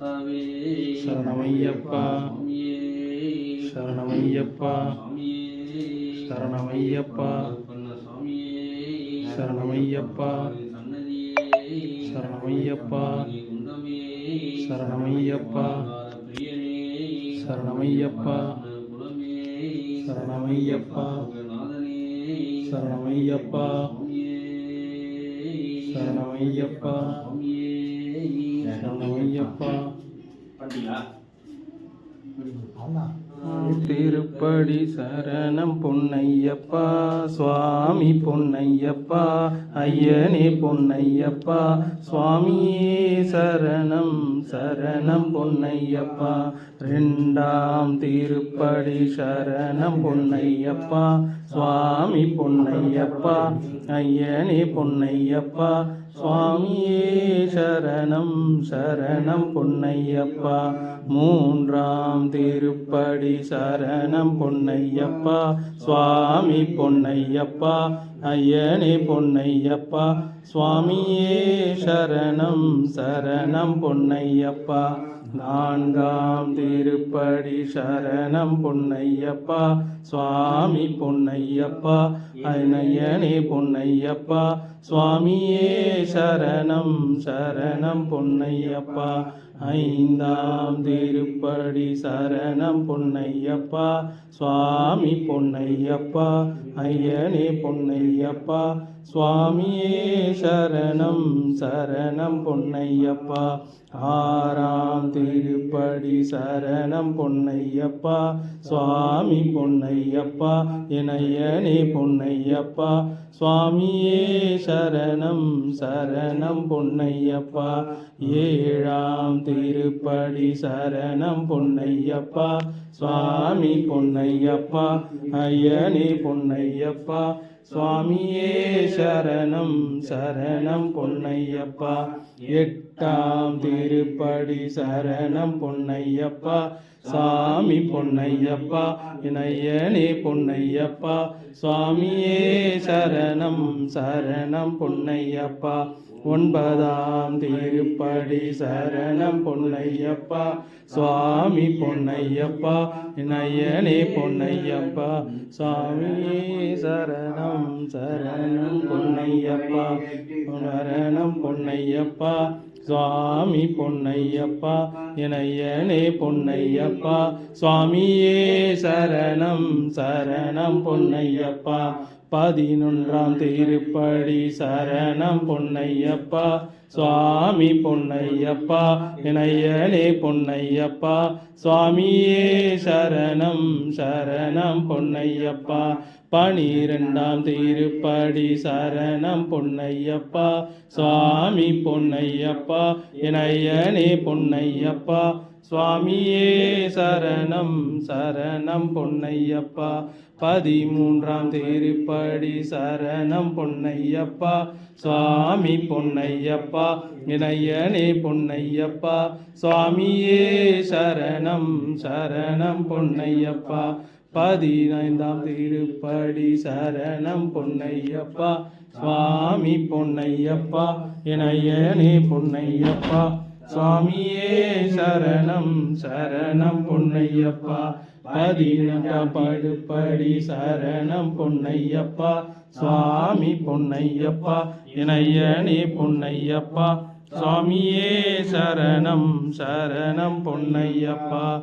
சாஸ்தாவே சரணமையப்பா சுவாமியே சரணமையப்பா சரணமையப்பா சரணமையப்பா சரணமையப்பா சரணமையப்பா சரணமையப்பா சரணமையப்பா சரணமையப்பா சரணமையப்பா பண்ணியா திருப்படி சரணம் பொன்னையப்பா சுவாமி பொன்னையப்பா ஐயனே பொன்னையப்பா சுவாமியே சரணம் சரணம் பொன்னையப்பா. ரெண்டாம் திருப்படி சரணம் பொன்னையப்பா சுவாமி பொன்னையப்பா ஐயனே பொன்னையப்பா சுவாமியே சரணம் சரணம் பொன்னையப்பா. மூன்றாம் திருப்படி சரணம் பொன்னையப்பா சுவாமி பொன்னையப்பா ஐயனே பொன்னையப்பா. சுவாமியே சரணம் சரணம் பொன்னையப்பா. நான்காம் திருப்படி சரணம் பொன்னையப்பா சுவாமி பொன்னையப்பா ஐயனே பொன்னையப்பா சுவாமியே சரணம் சரணம் பொன்னையப்பா. ஐந்தாம் திருப்படி சரணம் பொன்னையப்பா சுவாமி பொன்னையப்பா ஐயனே பொன்னையப்பா. சுவாமியே சரணம் சரணம் பொன்னையப்பா. ஆறாம் திருப்படி சரணம் பொன்னையப்பா சுவாமி பொன்னையப்பா. இணையனே பொன்னையப்பா சுவாமியே சரணம் சரணம் பொன்னையப்பா. ஏழாம் திருப்படி சரணம் பொன்னையப்பா சுவாமி பொன்னையப்பா ஐயனே பொன்னையப்பா. சுவாமியே சரணம் சரணம் பொன்னையப்பா. எட்டு தாம் திருப்படி சரணம் பொன்னையப்பா சாமி பொன்னையப்பா இணையனே பொன்னையப்பா சுவாமியே சரணம் சரணம் பொன்னையப்பா. ஒன்பதாம் திருப்படி சரணம் பொன்னையப்பா சுவாமி பொன்னையப்பா இணையனே பொன்னையப்பா சுவாமியே சரணம் சரணம் பொன்னையப்பா சரணம் பொன்னையப்பா சுவாமி பொன்னையப்பா இணையனே பொன்னையப்பா சுவாமியே சரணம் சரணம் பொன்னையப்பா பதினொன்றாம் திருப்படி சரணம் பொன்னையப்பா சுவாமி பொன்னையப்பா இணையனே பொன்னையப்பா சுவாமியே சரணம் சரணம் பொன்னையப்பா. பனிரெண்டாம் திருப்படி சரணம் பொன்னையப்பா சுவாமி பொன்னையப்பா இணையனே பொன்னையப்பா. சுவாமியே சரணம் சரணம் பொன்னையப்பா. பதிமூன்றாம் திருப்படி சரணம் பொன்னையப்பா. சுவாமி பொன்னையப்பா இணையனே பொன்னையப்பா. சுவாமியே சரணம் சரணம் பொன்னையப்பா. பதினைந்தாம் திருப்படி சரணம் பொன்னையப்பா. சுவாமி பொன்னையப்பா இணையனே பொன்னையப்பா. சுவாமியே சரணம் சரணம் பொன்னையப்பா. பதினெட்டாம் படுப்படி சரணம் பொன்னையப்பா. சுவாமி பொன்னையப்பா இணையனே பொன்னையப்பா. சுவாமியே சரணம் சரணம் பொன்னையப்பா.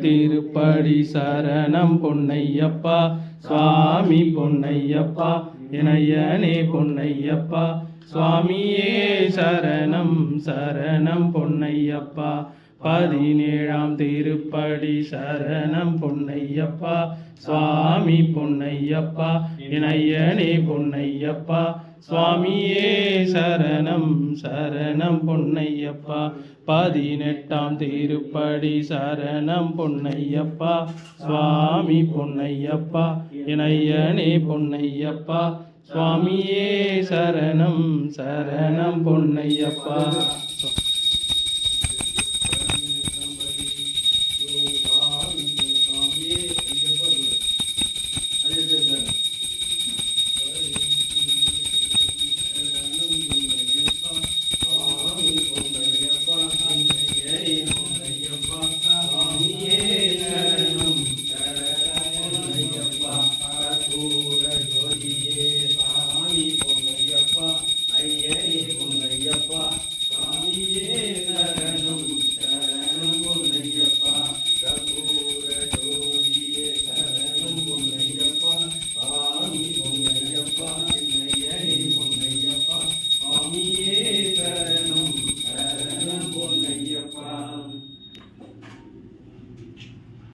திருப்படி சரணம் பொன்னையப்பா. சுவாமி பொன்னையப்பா இணையனே பொன்னையப்பா. சுவாமியே சரணம் சரணம் பொன்னையப்பா. பதினேழாம் திருப்படி சரணம் பொன்னையப்பா. சுவாமி பொன்னையப்பா இணையனே பொன்னையப்பா. சுவாமியே சரணம் சரணம் பொன்னையப்பா. பதினெட்டாம் திருப்படி சரணம் பொன்னையப்பா. சுவாமி பொன்னையப்பா இணையனே பொன்னையப்பா. சுவாமியே சரணம் சரணம் பொன்னையப்பா.